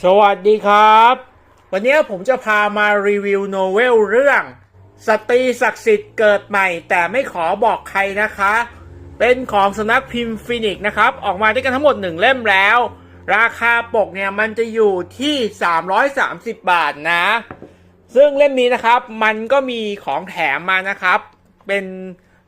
สวัสดีครับ วันนี้ผมจะพามารีวิวโนเวลเรื่อง สตรีศักดิ์สิทธิ์เกิดใหม่ แต่ไม่ขอบอกใครนะคะ เป็นของสนักพิมพ์ฟินิกนะครับ ออกมาด้วยกันทั้งหมดหนึ่งเล่มแล้ว ราคาปกเนี่ยมันจะอยู่ที่ 330 บาทนะ ซึ่งเล่มนี้นะครับ มันก็มีของแถมมานะครับ เป็น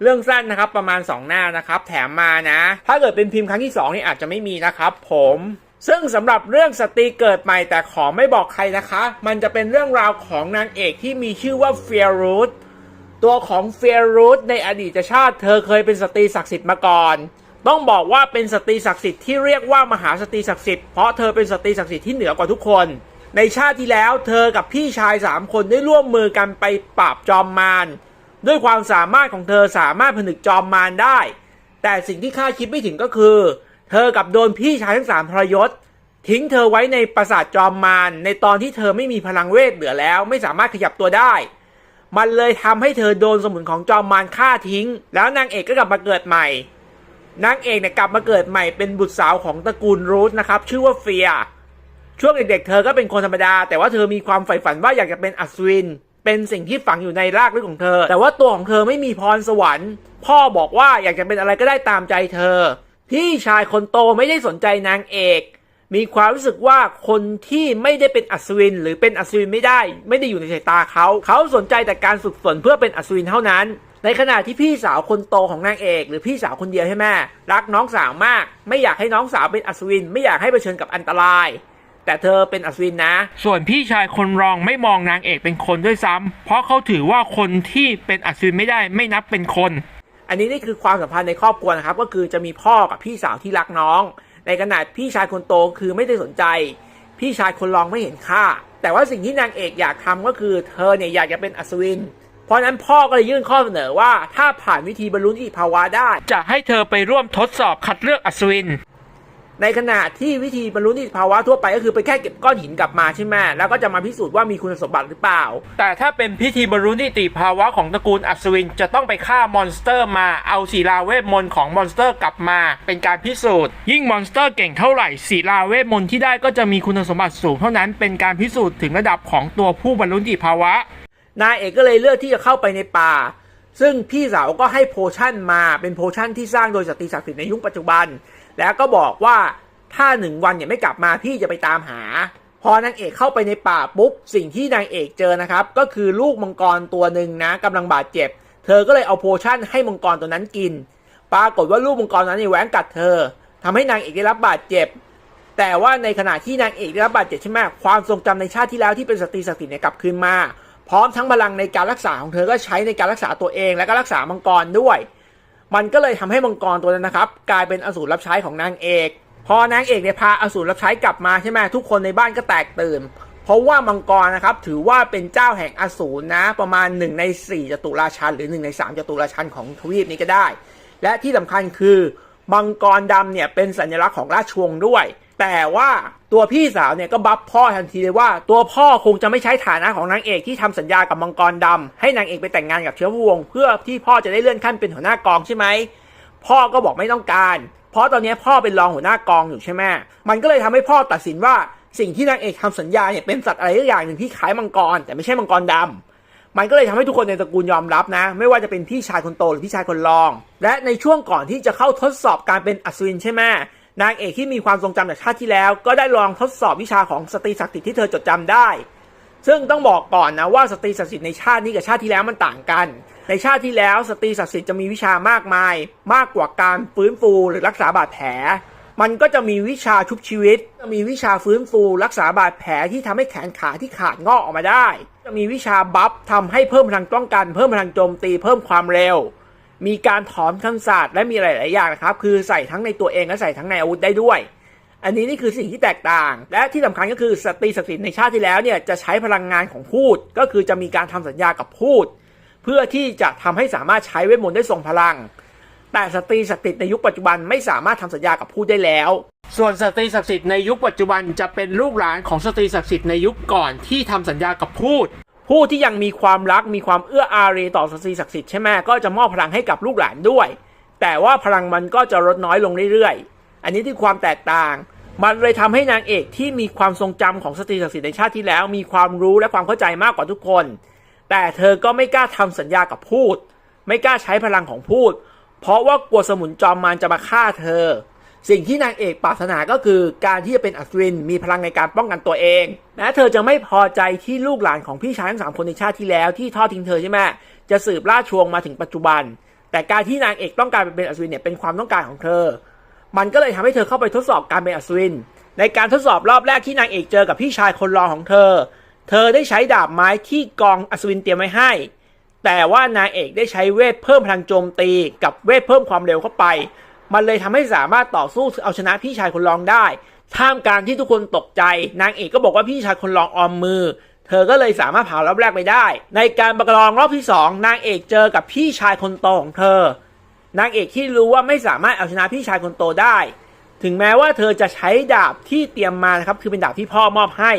เรื่องสั้นนะครับประมาณ 2 หน้านะครับ แถมมานะ ถ้าเกิดเป็นพิมพ์ครั้งที่2นี่อาจจะไม่มีนะครับ ผม ซึ่งสำหรับเรื่องสตรีเกิดใหม่แต่ขอไม่บอกใครนะคะ มันจะเป็นเรื่องราวของนางเอกที่มีชื่อว่าเฟียรูธตัวของเฟียรูธในอดีตชาติเธอเคยเป็นสตรีศักดิ์สิทธิ์มาก่อน ต้องบอกว่าเป็นสตรีศักดิ์สิทธิ์ที่เรียกว่ามหาสตรีศักดิ์สิทธิ์เพราะเธอเป็นสตรีศักดิ์สิทธิ์ที่เหนือกว่าทุกคน ในชาติที่แล้วเธอกับพี่ชายสามคนได้ร่วมมือกันไปปราบจอมมารด้วยความสามารถของเธอสามารถผนึกจอมมารได้ แต่สิ่งที่ข้าคิดไม่ถึงก็คือ เธอกับโดนพี่ชายทั้งสามทรยศ ทิ้งเธอไว้ในปราสาทจอมมารในตอนที่เธอไม่มีพลังเวทเหลือแล้ว ไม่สามารถขยับตัวได้ มันเลยทำให้เธอโดนสมุนของจอมมารฆ่าทิ้ง แล้วนางเอกก็กลับมาเกิดใหม่นางเอกเนี่ยกลับมาเกิดใหม่เป็นบุตรสาวของตระกูลรูธนะครับ ชื่อว่าเฟีย ช่วงเด็กๆเธอก็เป็นคนธรรมดา แต่ว่าเธอมีความใฝ่ฝันว่าอยากจะเป็นอัศวิน เป็นสิ่งที่ฝังอยู่ในรากลึกของเธอ แต่ว่าตัวของเธอไม่มีพรสวรรค์ พ่อบอกว่าอยากจะเป็นอะไรก็ได้ตามใจเธอ พี่ชายคนโตไม่ได้สนใจนางเอก มีความรู้สึกว่าคนที่ไม่ได้เป็นอัศวิน หรือเป็นอัศวินไม่ได้ ไม่ได้อยู่ในสายตาเขา เขาสนใจแต่การฝึกฝนเพื่อเป็นอัศวินเท่านั้น ในขณะที่พี่สาวคนโตของนางเอก หรือพี่สาวคนเดียวใช่ไหมรักน้องสาวมาก ไม่อยากให้น้องสาวเป็นอัศวิน ไม่อยากให้เผชิญกับอันตราย แต่เธอเป็นอัศวินนะ ส่วนพี่ชายคนรองไม่มองนางเอกเป็นคนด้วยซ้ำเพราะเขาถือว่าคนที่เป็นอัศวินไม่ได้ไม่นับเป็นคน อันนี้นี่คือความสัมพันธ์ในครอบครัวนะครับ ก็คือจะมีพ่อกับพี่สาวที่รักน้อง ในขณะพี่ชายคนโตคือไม่ได้สนใจ พี่ชายคนรองไม่เห็นค่า แต่ว่าสิ่งที่นางเอกอยากทำก็คือเธอเนี่ยอยากจะเป็นอัศวิน เพราะฉะนั้นพ่อก็เลยยื่นข้อเสนอว่า ถ้าผ่านวิธีบรรลุนิติภาวะได้ จะให้เธอไปร่วมทดสอบคัดเลือกอัศวิน ในขณะที่วิธีบรรลุนิติภาวะทั่วไปก็คือไปแค่เก็บก้อนหินกลับมาใช่ไหมแล้วก็จะมาพิสูจน์ว่ามีคุณสมบัติหรือเปล่า แต่ถ้าเป็นพิธีบรรลุนิติภาวะของตระกูลอัศวิน จะต้องไปฆ่ามอนสเตอร์มาเอาศิลาเวทมนต์ของมอนสเตอร์กลับมา เป็นการพิสูจน์ ยิ่งมอนสเตอร์เก่งเท่าไหร่ศิลาเวทมนต์ที่ได้ก็จะมีคุณสมบัติสูงเท่านั้นเป็นการพิสูจน์ถึงระดับของตัวผู้บรรลุนิติภาวะ นายเอกก็เลยเลือกที่จะเข้าไปในป่าซึ่งพี่สาวก็ให้โพชั่นมาเป็นโพชั่นที่สร้างโดยสตรีศักดิ์สิทธิ์ในยุคปัจจุบัน แล้วก็บอกว่าถ้าหนึ่งวันเนี่ยไม่กลับมาพี่จะไปตามหา พอนางเอกเข้าไปในป่าปุ๊บสิ่งที่นางเอกเจอนะครับ ก็คือลูกมังกรตัวหนึ่งนะกำลังบาดเจ็บ เธอก็เลยเอาโพชั่นให้มังกรตัวนั้นกิน ปรากฏว่าลูกมังกรนั้นเนี่ยแหวงกัดเธอทำให้นางเอกได้รับบาดเจ็บ แต่ว่าในขณะที่นางเอกได้รับบาดเจ็บใช่ไหมความทรงจำในชาติที่แล้วที่เป็นสตรีสิทธิ์เนี่ยกลับคืนมา พร้อมทั้งพลังในการรักษาของเธอก็ใช้ในการรักษาตัวเองและก็รักษามังกรด้วย มันก็เลยทำให้มังกรตัวนั้นนะครับ กลายเป็นอสูรรับใช้ของนางเอก พอนางเอกเนี่ยพาอสูรรับใช้กลับมาใช่ไหมทุกคนในบ้านก็แตกตื่น เพราะว่ามังกรนะครับถือว่าเป็นเจ้าแห่งอสูรนะ ประมาณ 1 ใน 4จตุราชันหรือ 1 ใน 3จตุราชันของทวีปนี้ก็ได้ และที่สำคัญคือมังกรดำเนี่ยเป็นสัญลักษณ์ของราชวงศ์ด้วย แต่ว่าตัวพี่สาวเนี่ยก็บัฟพ่อทันทีเลยว่า ตัวพ่อคงจะไม่ใช้ฐานะของนางเอกที่ทำสัญญากับมังกรดำให้นางเอกไปแต่งงานกับเชื้อวงศ์เพื่อที่พ่อจะได้เลื่อนขั้นเป็นหัวหน้ากองใช่ไหมพ่อก็บอกไม่ต้องการ เพราะตอนนี้พ่อเป็นรองหัวหน้ากองอยู่ใช่ไหมมันก็เลยทำให้พ่อตัดสินว่าสิ่งที่นางเอกทำสัญญาเนี่ยเป็นสัตว์อะไรอย่างหนึ่งที่คล้ายมังกร แต่ไม่ใช่มังกรดำมันก็เลยทำให้ทุกคนในตระกูลยอมรับนะ ไม่ว่าจะเป็นพี่ชายคนโตหรือพี่ชายคนรอง และในช่วงก่อนที่จะเข้าทดสอบการเป็นอัศวินใช่ไหม นางเอกที่มีความทรงจำจากชาติที่แล้ว ก็ได้ลองทดสอบวิชาของสตรีศักดิ์สิทธิ์ที่เธอจดจำได้ ซึ่งต้องบอกก่อนนะว่าสตรีศักดิ์สิทธิ์ในชาตินี้กับชาติที่แล้วมันต่างกัน ในชาติที่แล้วสตรีศักดิ์สิทธิ์จะมีวิชามากมาย มากกว่าการฟื้นฟูหรือรักษาบาดแผล มันก็จะมีวิชาชุบชีวิต จะมีวิชาฟื้นฟู รักษาบาดแผลที่ทำให้แขนขาที่ขาดงอกออกมาได้ จะมีวิชาบัฟทำให้เพิ่มพลังป้องกัน เพิ่มพลังโจมตี เพิ่มความเร็ว มีการถอนคำสาปและมีหลาย ๆ อย่างนะครับ คือใส่ทั้งในตัวเองและใส่ทั้งในอาวุธได้ด้วย อันนี้นี่คือสิ่งที่แตกต่าง และที่สำคัญก็คือสตรีศักดิ์สิทธิ์ในชาติที่แล้วเนี่ยจะใช้พลังงานของพูด ก็คือจะมีการทำสัญญากับพูด เพื่อที่จะทำให้สามารถใช้เวทมนต์ได้ทรงพลัง แต่สตรีศักดิ์สิทธิ์ในยุคปัจจุบันไม่สามารถทำสัญญากับพูดได้แล้ว ส่วนสตรีศักดิ์สิทธิ์ในยุคปัจจุบันจะเป็นลูกหลานของสตรีศักดิ์สิทธิ์ในยุคก่อนที่ทำสัญญากับพูด ผู้ที่ยังมีความรักมีความเอื้ออารีต่อสตรีศักดิ์สิทธิ์ใช่ไหมก็จะมอบพลังให้กับลูกหลานด้วย แต่ว่าพลังมันก็จะลดน้อยลงเรื่อยๆ อันนี้ที่ความแตกต่าง มันเลยทำให้นางเอกที่มีความทรงจำของสตรีศักดิ์สิทธิ์ในชาติที่แล้ว มีความรู้และความเข้าใจมากกว่าทุกคน แต่เธอก็ไม่กล้าทำสัญญากับพูด ไม่กล้าใช้พลังของพูด เพราะว่ากลัวสมุนจอมมารจะมาฆ่าเธอ สิ่งที่นางเอกปรารถนาก็คือการที่จะเป็นอัศวินมีพลังในการป้องกันตัวเองแม้เธอจะไม่พอใจที่ลูกหลานของพี่ชายทั้งสามคนในชาติที่แล้วที่ทอดทิ้งเธอใช่ไหมจะสืบราชวงมาถึงปัจจุบัน แต่การที่นางเอกต้องการเป็นอัศวินเนี่ยเป็นความต้องการของเธอ มันก็เลยทำให้เธอเข้าไปทดสอบการเป็นอัศวิน ในการทดสอบรอบแรกที่นางเอกเจอกับพี่ชายคนรองของเธอ เธอได้ใช้ดาบไม้ที่กองอัศวินเตรียมไว้ให้ แต่ว่านางเอกได้ใช้เวทเพิ่มพลังโจมตี กับเวทเพิ่มความเร็วเข้าไป มันเลยทำให้สามารถต่อสู้เอาชนะพี่ชายคนรองได้ ท่ามกลางที่ทุกคนตกใจ นางเอกก็บอกว่าพี่ชายคนรองออมมือ เธอก็เลยสามารถผ่านรอบแรกไปได้ ในการประลองรอบที่สองนางเอกเจอกับพี่ชายคนโตของเธอ นางเอกที่รู้ว่าไม่สามารถเอาชนะพี่ชายคนโตได้ ถึงแม้ว่าเธอจะใช้ดาบที่เตรียมมานะครับคือเป็นดาบที่พ่อมอบให้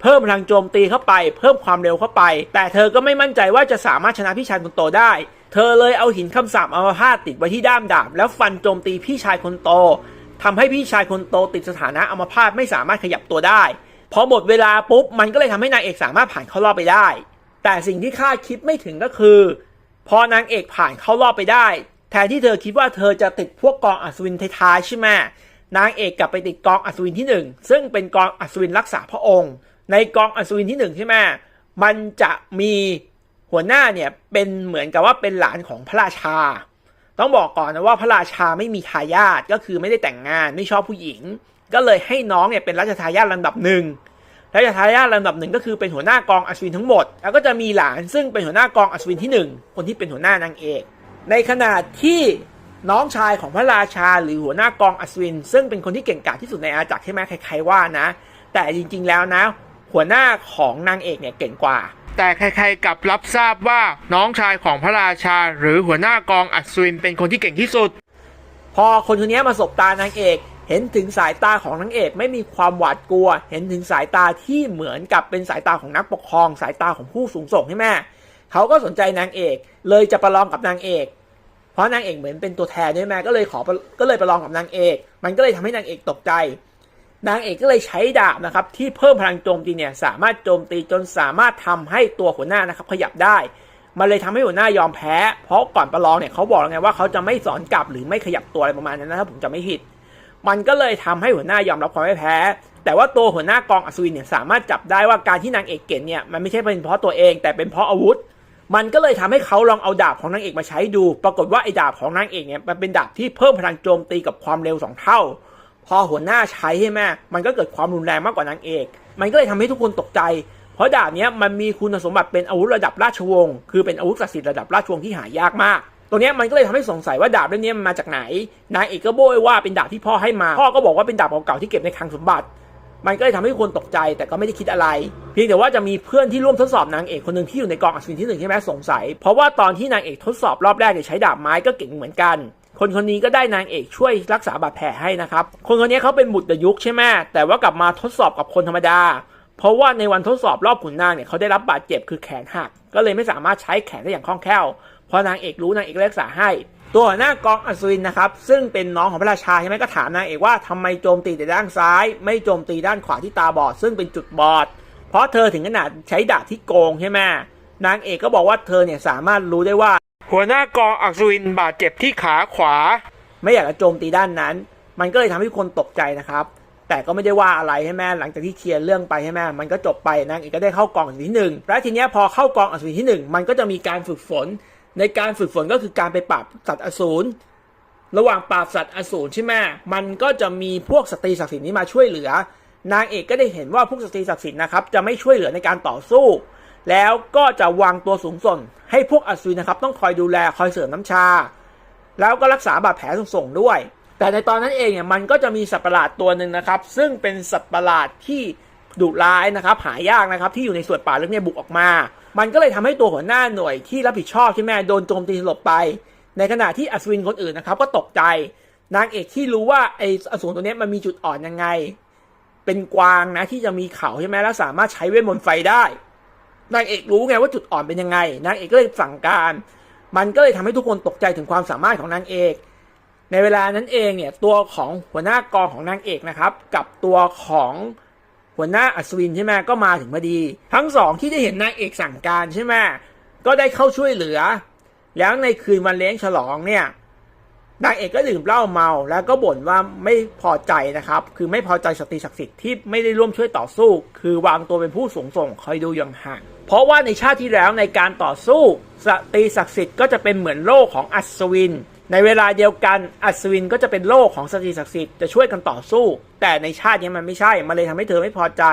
เพิ่มพลังโจมตีเข้าไป เพิ่มความเร็วเข้าไป แต่เธอก็ไม่มั่นใจว่าจะสามารถชนะพี่ชายคนโตได้ เธอเลยเอาหินคำสาปอัมพาตติดไว้ที่ด้ามดาบ แล้วฟันโจมตีพี่ชายคนโตทำให้พี่ชายคนโตติดสถานะอมพาตไม่สามารถขยับตัวได้ พอหมดเวลาปุ๊บ มันก็เลยทำให้นางเอกสามารถผ่านเข้ารอบไปได้ แต่สิ่งที่คาดคิดไม่ถึงก็คือ พอนางเอกผ่านเข้ารอบไปได้ แทนที่เธอคิดว่าเธอจะติดพวกกองอัศวินท้ายใช่ไหมนางเอกกลับไปติดกองอัศวินที่หนึ่งซึ่งเป็นกองอัศวินรักษาพระองค์ ในกองอัศวินที่หนึ่งใช่ไหมมันจะมี หัวหน้าเนี่ยเป็นเหมือนกับว่าเป็นหลานของพระราชา ต้องบอกก่อนนะว่าพระราชาไม่มีทายาทก็คือไม่ได้แต่งงานไม่ชอบผู้หญิง ก็เลยให้น้องเนี่ยเป็นรัชทายาทลำดับหนึ่งรัชทายาทลำดับหนึ่งก็คือเป็นหัวหน้ากองอัศวินทั้งหมด แล้วก็จะมีหลานซึ่งเป็นหัวหน้ากองอัศวินที่หนึ่งคนที่เป็นหัวหน้านางเอก ในขณะที่น้องชายของพระราชาหรือหัวหน้ากองอัศวิน ซึ่งเป็นคนที่เก่งกาจที่สุดในอาณาจักรใช่ไหมใครๆว่านะ แต่จริงๆแล้วนะ หัวหน้าของนางเอกเนี่ยเก่งกว่า แต่ใครๆกลับรับทราบว่าน้องชายของพระราชา หรือหัวหน้ากองอัศวินเป็นคนที่เก่งที่สุด พอคนคนนี้มาสบตานางเอก เห็นถึงสายตาของนางเอกไม่มีความหวาดกลัว เห็นถึงสายตาที่เหมือนกับเป็นสายตาของนักปกครอง สายตาของผู้สูงส่งใช่ไหมเขาก็สนใจนางเอก เลยจะประลองกับนางเอกเพราะนางเอกเหมือนเป็นตัวแทนใช่ไหมก็เลยขอก็เลยประลองกับนางเอก มันก็เลยทำให้นางเอกตกใจ นางเอกก็เลยใช้ดาบนะครับที่เพิ่มพลังโจมตีเนี่ยสามารถโจมตีจนสามารถทำให้ตัวหัวหน้านะครับขยับได้ มันเลยทำให้หัวหน้ายอมแพ้ เพราะก่อนประลองเนี่ยเขาบอกแล้วไงว่าเขาจะไม่สอนกลับหรือไม่ขยับตัวอะไรประมาณนั้นนะถ้าผมจะไม่ผิด มันก็เลยทำให้หัวหน้ายอมรับความไม่แพ้ แต่ว่าตัวหัวหน้ากองอัศวินเนี่ยสามารถจับได้ว่าการที่นางเอกเก่งเนี่ยมันไม่ใช่เป็นเพราะตัวเอง แต่เป็นเพราะอาวุธ มันก็เลยทำให้เขาลองเอาดาบของนางเอกมาใช้ดู ปรากฏว่าไอ้ดาบของนางเอกเนี่ยมันเป็นดาบที่เพิ่มพลังโจมตีกับความเร็วสองเท่า พอหัวหน้าใช้ใช่ไหมมันก็เกิดความรุนแรงมากกว่านางเอก มันก็เลยทำให้ทุกคนตกใจ เพราะดาบเนี้ยมันมีคุณสมบัติเป็นอาวุธระดับราชวงศ์ คือเป็นอาวุธศักดิ์สิทธิ์ระดับราชวงศ์ที่หายากมาก ตรงนี้มันก็เลยทำให้สงสัยว่าดาบเล่มนี้มันมาจากไหน นางเอกก็โบยว่าเป็นดาบที่พ่อให้มา พ่อก็บอกว่าเป็นดาบเก่าๆที่เก็บในคลังสมบัติ มันก็เลยทำให้ทุกคนตกใจแต่ก็ไม่ได้คิดอะไร เพียงแต่ว่าจะมีเพื่อนที่ร่วมทดสอบนางเอกคนหนึ่งที่อยู่ในกองอัศวินที่หนึ่งใช่ไหมสงสัย เพราะว่าตอนที่นางเอกทดสอบรอบแรกเนี่ยใช้ดาบไม้ก็เก่งเหมือนกัน คนคนนี้ก็ได้นางเอกช่วยรักษาบาดแผลให้นะครับ คนคนนี้เขาเป็นบุตรยุคใช่ไหมแต่ว่ากลับมาทดสอบกับคนธรรมดา เพราะว่าในวันทดสอบรอบขุนนางเนี่ยเขาได้รับบาดเจ็บคือแขนหัก ก็เลยไม่สามารถใช้แขนได้อย่างคล่องแคล่ว พอนางเอกรู้นางเอกเลยรักษาให้ ตัวหน้ากองอัศวินนะครับ ซึ่งเป็นน้องของพระราชาใช่ไหมก็ถามนางเอกว่าทำไมโจมตีแต่ด้านซ้าย ไม่โจมตีด้านขวาที่ตาบอด ซึ่งเป็นจุดบอด เพราะเธอถึงขนาดใช้ดาบที่โกงใช่ไหมนางเอกก็บอกว่าเธอเนี่ยสามารถรู้ได้ว่า หัวหน้ากองอัศวินบาดเจ็บที่ขาขวา ไม่อยากจะโจมตีด้านนั้น มันก็เลยทำให้คนตกใจนะครับ แต่ก็ไม่ได้ว่าอะไรให้แม่หลังจากที่เคลียร์เรื่องไปให้แม่มันก็จบไปนางเอกก็ได้เข้ากองอัศวินที่หนึ่งและทีนี้พอเข้ากองอัศวินที่หนึ่งมันก็จะมีการฝึกฝน ในการฝึกฝนก็คือการไปปราบสัตว์อสูรระหว่างปราบสัตว์อสูรใช่ไหมมันก็จะมีพวกสตรีศักดิ์สิทธิ์นี้มาช่วยเหลือ นางเอกก็ได้เห็นว่าพวกสตรีศักดิ์สิทธิ์นะครับจะไม่ช่วยเหลือในการต่อสู้ แล้วก็จะวางตัวสูงส่งให้พวกอสูรนะครับ ต้องคอยดูแลคอยเสริมน้ำชา แล้วก็รักษาบาดแผลส่งๆด้วย แต่ในตอนนั้นเองเนี่ยมันก็จะมีสัตว์ประหลาดตัวหนึ่งนะครับ ซึ่งเป็นสัตว์ประหลาดที่ดุร้ายนะครับ หายากนะครับ ที่อยู่ในส่วนป่าลึกเนี่ยบุกออกมา มันก็เลยทำให้ตัวหัวหน้าหน่วยที่รับผิดชอบใช่ไหมโดนโจมตีสลบไป ในขณะที่อัศวินคนอื่นนะครับ ก็ตกใจ นางเอกที่รู้ว่าไอ้อสูรตัวนี้มันมีจุดอ่อนยังไง เป็นกวางนะที่จะมีเขาใช่ไหมแล้วสามารถใช้เวทมนต์ไฟได้ นางเอกรู้ไงว่าจุดอ่อนเป็นยังไง นางเอกก็เลยสั่งการ มันก็เลยทำให้ทุกคนตกใจถึงความสามารถของนางเอกในในเวลานั้นเองเนี่ยตัวของหัวหน้ากองของนางเอกนะครับ กับตัวของหัวหน้าอัศวินใช่ไหมก็มาถึงพอดี ทั้งสองที่ได้เห็นนางเอกสั่งการใช่ไหมก็ได้เข้าช่วยเหลือ แล้วในคืนวันเลี้ยงฉลองเนี่ยนางเอกก็ดื่มเหล้าเมาแล้วก็บ่นว่าไม่พอใจนะครับ คือไม่พอใจสตรีศักดิ์สิทธิ์ที่ไม่ได้ร่วมช่วยต่อสู้ คือวางตัวเป็นผู้สูงส่งคอยดูอย่างห่าง เพราะว่าในชาติที่แล้วในการต่อสู้สตรีศักดิ์สิทธิ์ก็จะเป็นเหมือนโลกของอัศวิน ในเวลาเดียวกันอัศวินก็จะเป็นโลกของสตรีศักดิ์สิทธิ์จะช่วยกันต่อสู้ แต่ในชาตินี้มันไม่ใช่ มันเลยทำให้เธอไม่พอใจ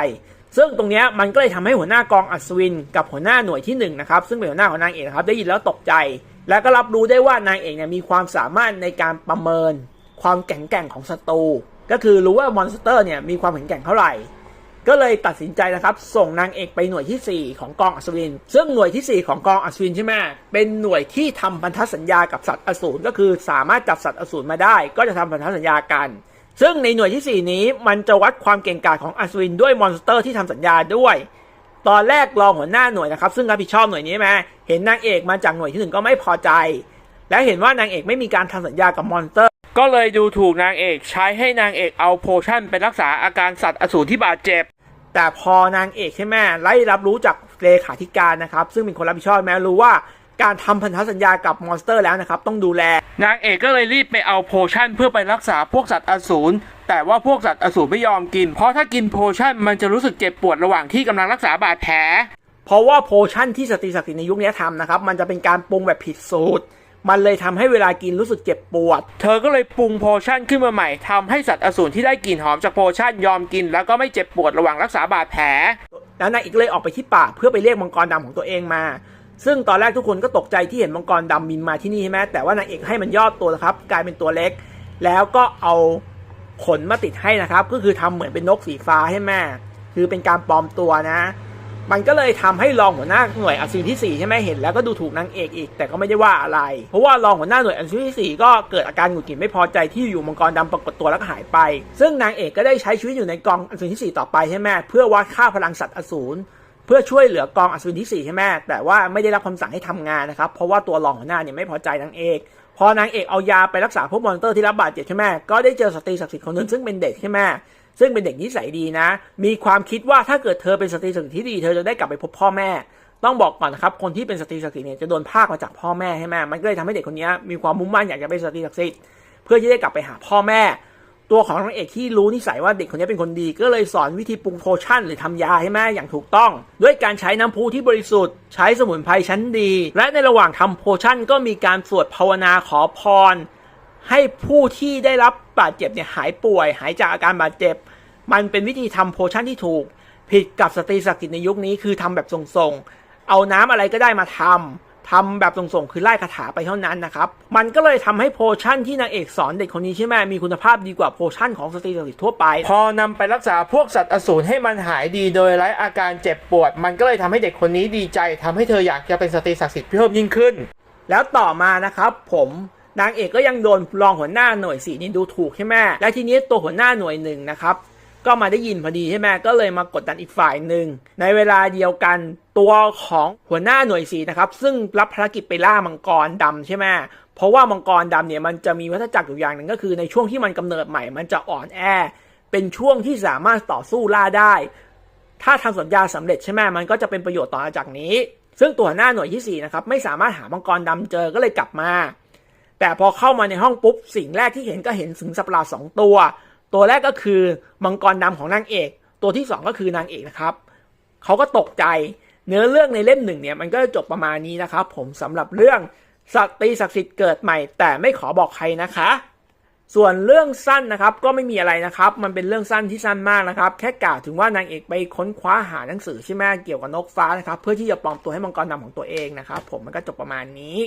ซึ่งตรงนี้มันก็เลยทำให้หัวหน้ากองอัศวิน กับหัวหน้าหน่วยที่หนึ่งนะครับซึ่งเป็นหัวหน้าของนางเอกนะครับได้ยินแล้วตกใจ แล้วก็รับรู้ได้ว่านางเอกเนี่ยมีความสามารถในการประเมิน ความแข็งแกร่งของศัตรูก็คือรู้ว่ามอนสเตอร์เนี่ยมีความแข็งแกร่งเท่าไหร่ ก็เลยตัดสินใจนะครับ ส่งนางเอกไปหน่วยทีสี่4 ของกองอัศวิน ซึ่งหน่วยทีสี่ 4 ของกองอัศวินใช่ไหมเป็นหน่วยที่ทำพันธสัญญากับสัตว์อสูรก็คือสามารถจับสัตว์อสูรมาได้ ก็จะทำพันธสัญญากัน ซึ่งในหน่วยทีสี่ 4 นี้มันจะวัดความเก่งกาจของอัศวินด้วยมอนสเตอร์ที่ทำสัญญาด้วย ตอนแรกรองหัวหน้าหน่วยนะครับซึ่งรับผิดชอบหน่วยนี้ไหมเห็นนางเอกมาจากหน่วยที่หนึ่งก็ไม่พอใจ และเห็นว่านางเอกไม่มีการทำสัญญากับมอนสเตอร์ ก็เลยดูถูกนางเอกใช้ให้นางเอกเอาโพชั่นไปรักษาอาการสัตว์อสูรที่บาดเจ็บ แต่พอนางเอกใช่ไหมไล่รับรู้จากเลขาธิการนะครับ ซึ่งเป็นคนรับผิดชอบแม้รู้ว่าการทำพันธสัญญากับมอนสเตอร์แล้วนะครับ ต้องดูแล นางเอกก็เลยรีบไปเอาโพชั่นเพื่อไปรักษาพวกสัตว์อสูรแต่ว่าพวกสัตว์อสูรไม่ยอมกิน เพราะถ้ากินโพชั่นมันจะรู้สึกเจ็บปวดระหว่างที่กำลังรักษาบาดแผลเพราะว่าโพชั่นที่สตรีศักดิ์สิทธิ์ในยุคนี้ทำนะครับ มันจะเป็นการปรุงแบบผิดสูตร มันเลยทำให้เวลากินรู้สึกเจ็บปวด เธอก็เลยปรุงโพชั่นขึ้นมาใหม่ทำให้สัตว์อสูรที่ได้กลิ่นหอมจากโพชั่นยอมกิน แล้วก็ไม่เจ็บปวดระหว่างรักษาบาดแผล แล้วนางเอกเลยออกไปที่ป่าเพื่อไปเรียกมังกรดำของตัวเองมา ซึ่งตอนแรกทุกคนก็ตกใจที่เห็นมังกรดำบินมาที่นี่ใช่ไหมแต่ว่านางเอกให้มันย่อตัวนะครับ กลายเป็นตัวเล็ก แล้วก็เอาขนมาติดให้นะครับ ก็คือทำเหมือนเป็นนกสีฟ้าให้แม่คือเป็นการปลอมตัวนะ มันก็เลยทำให้รองหัวหน้าหน่วยอัศวินที่ 4 ใช่ไหมเห็นแล้วก็ดูถูกนางเอกอีก แต่ก็ไม่ได้ว่าอะไร เพราะว่ารองหัวหน้าหน่วยอัศวินที่ 4 ก็เกิดอาการหงุดหงิดไม่พอใจที่อยู่มังกรดำปรากฏตัวแล้วก็หายไป ซึ่งนางเอกก็ได้ใช้ชีวิตอยู่ในกองอัศวินที่ 4 ต่อไปใช่ไหมเพื่อวัดค่าพลังสัตว์อสูรเพื่อช่วยเหลือกองอัศวินที่ 4 ใช่ไหมแต่ว่าไม่ได้รับคำสั่งให้ทำงานนะครับ เพราะว่าตัวรองหัวหน้าเนี่ยไม่พอใจนางเอกพอนางเอกเอายาไปรักษาพวกมอนเตอร์ที่รับบาดเจ็บใช่ไหมก็ได้เจอสตรีศักดิ์สิทธิ์คนนึงซึ่งเป็นเด็กใช่ไหม ซึ่งเป็นเด็กนิสัยดีนะ มีความคิดว่าถ้าเกิดเธอเป็นสตรีสิทธิ์ที่ดี เธอจะได้กลับไปพบพ่อแม่ ต้องบอกก่อนนะครับ คนที่เป็นสตรีสิทธิ์เนี่ยจะโดนพรากมาจากพ่อแม่ใช่ไหมมันก็เลยทำให้เด็กคนนี้มีความมุ่งมั่นอยากจะเป็นสตรีสิทธิ์เพื่อที่จะได้กลับไปหาพ่อแม่ ตัวของนางเอกที่รู้นิสัยว่าเด็กคนนี้เป็นคนดี ก็เลยสอนวิธีปรุงโพชั่นหรือทำยาให้แม่อย่างถูกต้อง ด้วยการใช้น้ำพุที่บริสุทธิ์ ใช้สมุนไพรชั้นดี และในระหว่างทำโพชั่นก็มีการสวดภาวนาขอพร ให้ผู้ที่ได้รับ บาดเจ็บเนี่ยหายป่วย หายจากอาการบาดเจ็บ มันเป็นวิธีทำโพชั่นที่ถูก ผิดกับสตรีศักดิ์สิทธิ์ในยุคนี้คือทำแบบส่งๆ เอาน้ำอะไรก็ได้มาทำทำแบบส่งๆ คือไล่คาถาไปเท่านั้นนะครับ มันก็เลยทำให้โพชั่นที่นางเอกสอนเด็กคนนี้ใช่ไหมมีคุณภาพดีกว่าโพชั่นของสตรีศักดิ์สิทธิ์ทั่วไป พอนำไปรักษาพวกสัตว์อสูรให้มันหายดีโดยไร้อาการเจ็บปวด มันก็เลยทำให้เด็กคนนี้ดีใจทำให้เธออยากจะเป็นสตรีศักดิ์สิทธิ์เพิ่มยิ่งขึ้น แล้วต่อมานะครับผม นางเอกก็ยังโดนรองหัวหน้าหน่วยสี่นี่ดูถูกใช่ไหมและทีนี้ตัวหัวหน้าหน่วยหนึ่งนะครับก็มาได้ยินพอดีใช่ไหมก็เลยมากดดันอีกฝ่ายหนึ่งในเวลาเดียวกันตัวของหัวหน้าหน่วยสีนะครับ ซึ่งรับภารกิจไปล่ามังกรดำใช่ไหมเพราะว่ามังกรดำเนี่ยมันจะมีวัฏจักรอยู่อย่างหนึ่งก็คือในช่วงที่มันกำเนิดใหม่มันจะอ่อนแอ เป็นช่วงที่สามารถต่อสู้ล่าได้ ถ้าทำสัญญาสำเร็จใช่ไหมมันก็จะเป็นประโยชน์ต่อจากนี้ ซึ่งตัวหน้าหน่วยที่4นะครับไม่สามารถหามังกรดำเจอก็เลยกลับมา แต่พอเข้ามาในห้องปุ๊บ สิ่งแรกที่เห็นก็เห็นสิงสัประหลาดสองตัว ตัวแรกก็คือมังกรดำของนางเอก ตัวที่ 2 ก็คือนางเอกนะครับเขาก็ตกใจเนื้อเรื่องในเล่มหนึ่งเนี่ยมันก็จบประมาณนี้นะครับ ผมสำหรับเรื่องสัตว์ตีศักดิ์สิทธิ์เกิดใหม่ แต่ไม่ขอบอกใครนะคะ ส่วนเรื่องสั้นนะครับก็ไม่มีอะไรนะครับ มันเป็นเรื่องสั้นที่สั้นมากนะครับ แค่กล่าวถึงว่านางเอกไปค้นคว้าหาหนังสือใช่ไหมเกี่ยวกับนกฟ้านะครับ เพื่อที่จะปลอมตัวให้มังกรดำของตัวเองนะครับ ผมมันก็จบประมาณนี้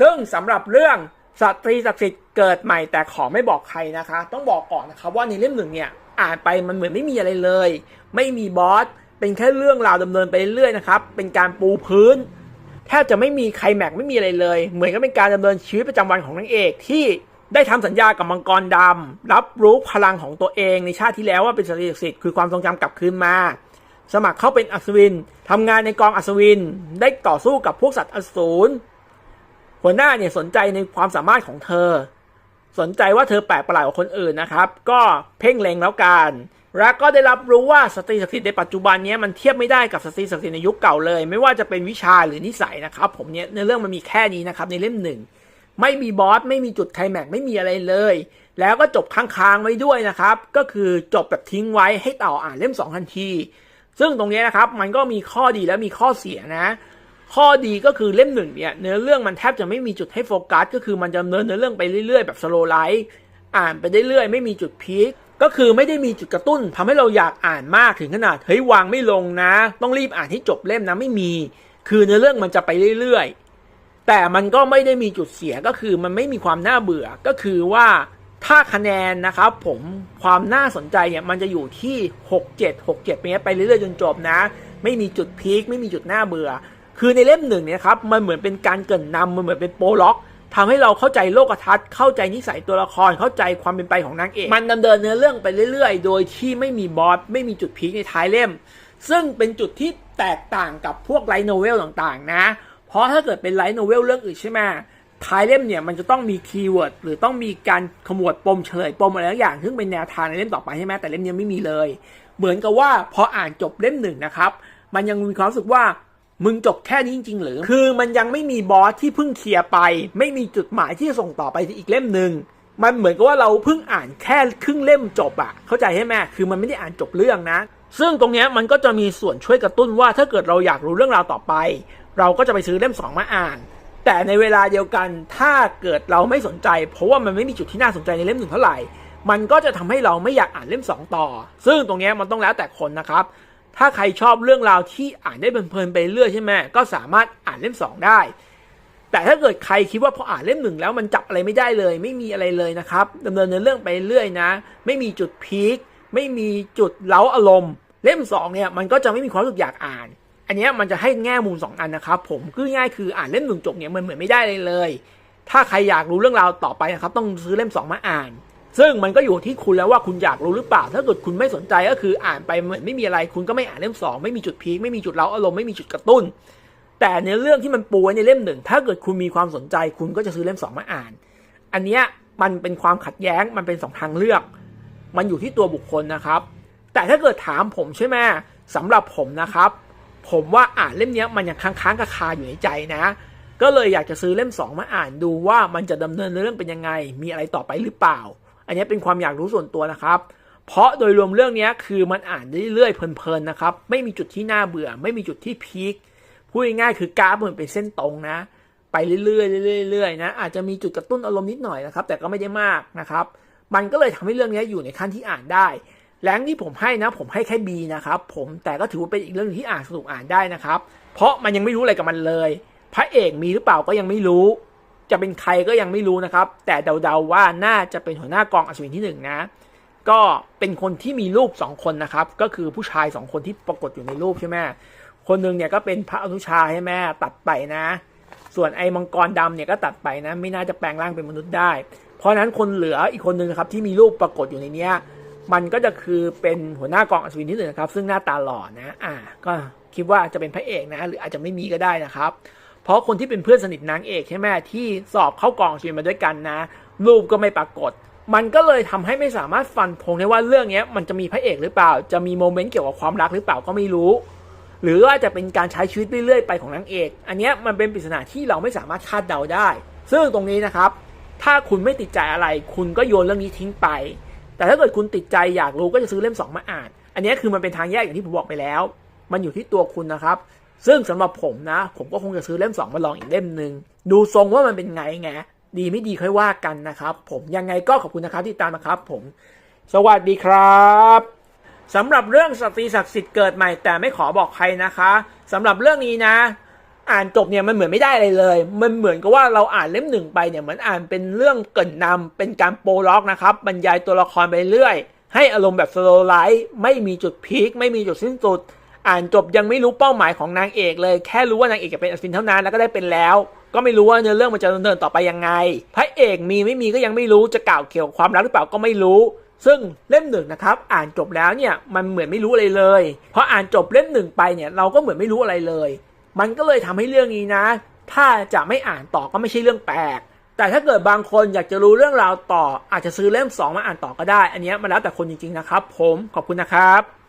ซึ่งสำหรับเรื่อง สตรีศักดิ์สิทธิ์เกิดใหม่แต่ขอไม่บอกใครนะคะ ต้องบอกก่อนนะครับว่าในเล่มหนึ่งเนี่ยอ่านไปมันเหมือนไม่มีอะไรเลย ไม่มีบอสเป็นแค่เรื่องราวดำเนินไปเรื่อยๆนะครับเป็นการปูพื้นแทบจะไม่มีใครแม็กไม่มีอะไรเลย เหมือนกับเป็นการดำเนินชีวิตประจำวันของนางเอกที่ได้ทำสัญญากับมังกรดำรับรู้พลังของตัวเองในชาติที่แล้วว่าเป็นสตรีศักดิ์สิทธิ์คือความทรงจำกลับคืนมา สมัครเข้าเป็นอัศวินทำงานในกองอัศวิน ได้ต่อสู้กับพวกสัตว์อสูร หัวหน้าเนี่ยสนใจในความสามารถของเธอ สนใจว่าเธอแปลกประหลาดกว่าคนอื่นนะครับ ก็เพ่งเล็งแล้วกัน แล้วก็ได้รับรู้ว่าสตรีศักดิ์สิทธิ์ในปัจจุบันนี้มันเทียบไม่ได้กับสตรีศักดิ์สิทธิ์ในยุคเก่าเลย ไม่ว่าจะเป็นวิชาหรือนิสัยนะครับ ผมเนี้ยในเรื่องมันมีแค่นี้นะครับในเล่มหนึ่งไม่มีบอสไม่มีจุดไคลแม็กไม่มีอะไรเลย แล้วก็จบค้างๆไว้ด้วยนะครับ ก็คือจบแบบทิ้งไว้ให้ต่ออ่านเล่ม2ทันที ซึ่งตรงนี้นะครับมันก็มีข้อดีและมีข้อเสียนะ ข้อดีก็คือเล่มหนึ่งเนี่ยเนื้อเรื่องมันแทบจะไม่มีจุดให้โฟกัส ก็คือมันจะเนินเนื้อเรื่องไปเรื่อยๆแบบสโลไลท์อ่านไปเรื่อยๆไม่มีจุดพีคก็คือไม่ได้มีจุดกระตุ้นทำให้เราอยากอ่านมากถึงขนาดเฮ้ยวางไม่ลงนะ ต้องรีบอ่านให้จบเล่มนะไม่มี คือเนื้อเรื่องมันจะไปเรื่อยๆ แต่มันก็ไม่ได้มีจุดเสียก็คือมันไม่มีความน่าเบื่อก็คือว่าถ้าคะแนนนะครับผมความน่าสนใจเนี่ยมันจะอยู่ที่ 6 7 6 7ไปเงี้ยไปเรื่อยๆจนจบนะ ไม่มีจุดพีคไม่มีจุดน่าเบื่อ คือในเล่มหนึ่งเนี่ยครับมันเหมือนเป็นการเกินนำมันเหมือนเป็นโปรล็อกทำให้เราเข้าใจโลกทัศน์เข้าใจนิสัยตัวละครเข้าใจความเป็นไปของนางเอกมันดำเนินเนื้อเรื่องไปเรื่อย ๆ โดยที่ไม่มีบอสไม่มีจุดพีคในท้ายเล่ม ซึ่งเป็นจุดที่แตกต่างกับพวกไลท์โนเวลต่างๆ นะ เพราะถ้าเกิดเป็นไลท์โนเวลเรื่องอื่นใช่ไหมท้ายเล่มเนี่ยมันจะต้องมีคีย์เวิร์ดหรือต้องมีการขมวดปมเฉลยปมอะไรทุกอย่าง ซึ่งเป็นแนวทางในเล่มต่อไปใช่ไหมแต่เล่มนี้ไม่มีเลย เหมือนกับว่าพออ่านจบเล่มหนึ่งนะครับ มันยังมีความรู้สึกว่า มึงจบแค่นี้จริงๆหรือ คือมันยังไม่มีบอสที่เพิ่งเคลียร์ไป ไม่มีจุดหมายที่จะส่งต่อไปอีกเล่มหนึ่งมันเหมือนกับว่าเราเพิ่งอ่านแค่ครึ่งเล่มจบอะเข้าใจใช่ไหมคือมันไม่ได้อ่านจบเรื่องนะ ซึ่งตรงนี้มันก็จะมีส่วนช่วยกระตุ้นว่าถ้าเกิดเราอยากรู้เรื่องราวต่อไป เราก็จะไปซื้อเล่มสองมาอ่าน แต่ในเวลาเดียวกันถ้าเกิดเราไม่สนใจ เพราะว่ามันไม่มีจุดที่น่าสนใจในเล่มหนึ่งเท่าไหร่ มันก็จะทำให้เราไม่อยากอ่านเล่มสองต่อ ซึ่งตรงนี้มันต้องแล้วแต่คนนะครับ ถ้าใครชอบเรื่องราวที่อ่านได้เพลินๆไปเรื่อยใช่ไหมก็สามารถอ่านเล่มสองได้ แต่ถ้าเกิดใครคิดว่าพออ่านเล่มหนึ่งแล้วมันจับอะไรไม่ได้เลย ไม่มีอะไรเลยนะครับดำเนินเรื่องไปเรื่อยนะ ไม่มีจุดพีคไม่มีจุดเล้าอารมณ์เล่มสองเนี่ยมันก็จะไม่มีความรู้สึกอยากอ่าน อันนี้มันจะให้แง่มุมสองอันนะครับ ผมคือง่ายคืออ่านเล่มหนึ่งจบเนี่ยมันเหมือนไม่ได้เลยเลย ถ้าใครอยากรู้เรื่องราวต่อไปนะครับต้องซื้อเล่มสองมาอ่าน ซึ่งมันก็อยู่ที่คุณแล้วว่าคุณอยากรู้หรือเปล่า ถ้าเกิดคุณไม่สนใจก็คืออ่านไปไม่มีอะไร คุณก็ไม่อ่านเล่มสองไม่มีจุดพีคไม่มีจุดเล้าอารมณ์ไม่มีจุดกระตุ้น แต่ในเรื่องที่มันปูไว้ในเล่มหนึ่งถ้าเกิดคุณมีความสนใจ คุณก็จะซื้อเล่มสองมาอ่าน อันเนี้ยมันเป็นความขัดแย้งมันเป็นสองทางเลือก มันอยู่ที่ตัวบุคคลนะครับ แต่ถ้าเกิดถามผมใช่ไหมสำหรับผมนะครับ ผมว่าอ่านเล่มเนี้ยมันยังค้างๆคาอยู่ในใจนะ ก็เลยอยากจะซื้อเล่มสองมาอ่านดูว่ามันจะดำเนินเรื่องเป็นยังไง มีอะไรต่อไปหรือเปล่า อันนี้เป็นความอยากรู้ส่วนตัวนะครับ เพราะโดยรวมเรื่องนี้คือมันอ่านเรื่อยๆเพลินๆนะครับ ไม่มีจุดที่น่าเบื่อ ไม่มีจุดที่พีคพูดง่ายๆคือกราฟเหมือนเป็นเส้นตรงนะ ไปเรื่อยๆเรื่อยๆๆนะอาจจะมีจุดกระตุ้นอารมณ์นิดหน่อยนะครับ แต่ก็ไม่ได้มากนะครับ มันก็เลยทำให้เรื่องนี้อยู่ในขั้นที่อ่านได้แรงที่ผมให้นะ ผมให้แค่ B นะครับ ผมแต่ก็ถือว่าเป็นอีกเรื่องหนึงที่อ่านสนุกอ่านได้นะครับ เพราะมันยังไม่รู้อะไรกับมันเลย พระเอกมีหรือเปล่าก็ยังไม่รู้ จะเป็นใครก็ยังไม่รู้นะครับ แต่เดาๆว่าน่าจะเป็นหัวหน้ากองอัศวินที่หนึ่งนะก็เป็นคนที่มีรูปสองคนนะครับ ก็คือผู้ชายสองคนที่ปรากฏอยู่ในรูปใช่ไหมคนหนึ่งเนี่ยก็เป็นพระอนุชาใช่ไหมตัดไปนะ ส่วนไอ้มังกรดำเนี่ยก็ตัดไปนะ ไม่น่าจะแปลงร่างเป็นมนุษย์ได้ เพราะนั้นคนเหลืออีกคนหนึ่งนะครับที่มีรูปปรากฏอยู่ในเนี้ยมันก็จะคือเป็นหัวหน้ากองอัศวินที่หนึ่งนะครับ ซึ่งหน้าตาหล่อนะ อ่า ก็คิดว่าจะเป็นพระเอกนะ หรืออาจจะไม่มีก็ได้นะครับ เพราะคนที่เป็นเพื่อนสนิทนางเอกใช่ไหมที่สอบเข้ากองอัศวินมาด้วยกันนะ รูปก็ไม่ปรากฏ มันก็เลยทำให้ไม่สามารถฟันธงได้ว่าเรื่องนี้มันจะมีพระเอกหรือเปล่า จะมีโมเมนต์เกี่ยวกับความรักหรือเปล่าก็ไม่รู้ หรือว่าจะเป็นการใช้ชีวิตเรื่อยๆไปของนางเอก อันนี้มันเป็นปริศนาที่เราไม่สามารถคาดเดาได้ ซึ่งตรงนี้นะครับ ถ้าคุณไม่ติดใจอะไร คุณก็โยนเรื่องนี้ทิ้งไป แต่ถ้าเกิดคุณติดใจอยากรู้ก็จะซื้อเล่มสองมาอ่าน อันนี้คือมันเป็นทางแยกอย่างที่ผมบอกไปแล้ว มันอยู่ที่ตัวคุณนะครับ ซึ่งสำหรับผมนะ ผมก็คงจะซื้อเล่มสองมาลองอีกเล่มหนึ่งดูทรงว่ามันเป็นไงไงดีไม่ดีค่อยว่ากันนะครับ ผมยังไงก็ขอบคุณนะครับที่ติดตามนะครับ ผม สวัสดีครับสำหรับเรื่องสตรีศักดิ์สิทธิ์เกิดใหม่แต่ไม่ขอบอกใครนะคะสำหรับเรื่องนี้นะ อ่านจบเนี่ยมันเหมือนไม่ได้อะไรเลย มันเหมือนกับว่าเราอ่านเล่มหนึ่งไปเนี่ยเหมือนอ่านเป็นเรื่องเกินนำเป็นการโปรล็อกนะครับบรรยายตัวละครไปเรื่อย ให้อารมณ์แบบสโลไลท์ไม่มีจุดพีคไม่มีจุดสิ้นสุด อ่านจบยังไม่รู้เป้าหมายของนางเอกเลย แค่รู้ว่านางเอกจะเป็นอัศวินเท่านั้นแล้วก็ได้เป็นแล้ว ก็ไม่รู้ว่าเนื้อเรื่องมันจะดำเนินต่อไปยังไง พระเอกมีไม่มีก็ยังไม่รู้จะกล่าวเกี่ยวกับความรักหรือเปล่าก็ไม่รู้ซึ่งเล่มหนึ่งนะครับอ่านจบแล้วเนี่ยมันเหมือนไม่รู้อะไรเลยเพออ่านจบเล่มหนึ่งไปเนี่ยเราก็เหมือนไม่รู้อะไรเลย มันก็เลยทำให้เรื่องนี้นะ ถ้าจะไม่อ่านต่อก็ไม่ใช่เรื่องแปลก แต่ถ้าเกิดบางคนอยากจะรู้เรื่องราวต่อ อาจจะซื้อเล่ม 2 มาอ่านต่อก็ได้ อันนี้มันแล้วแต่คนจริงๆนะครับ ผมขอบคุณนะครับ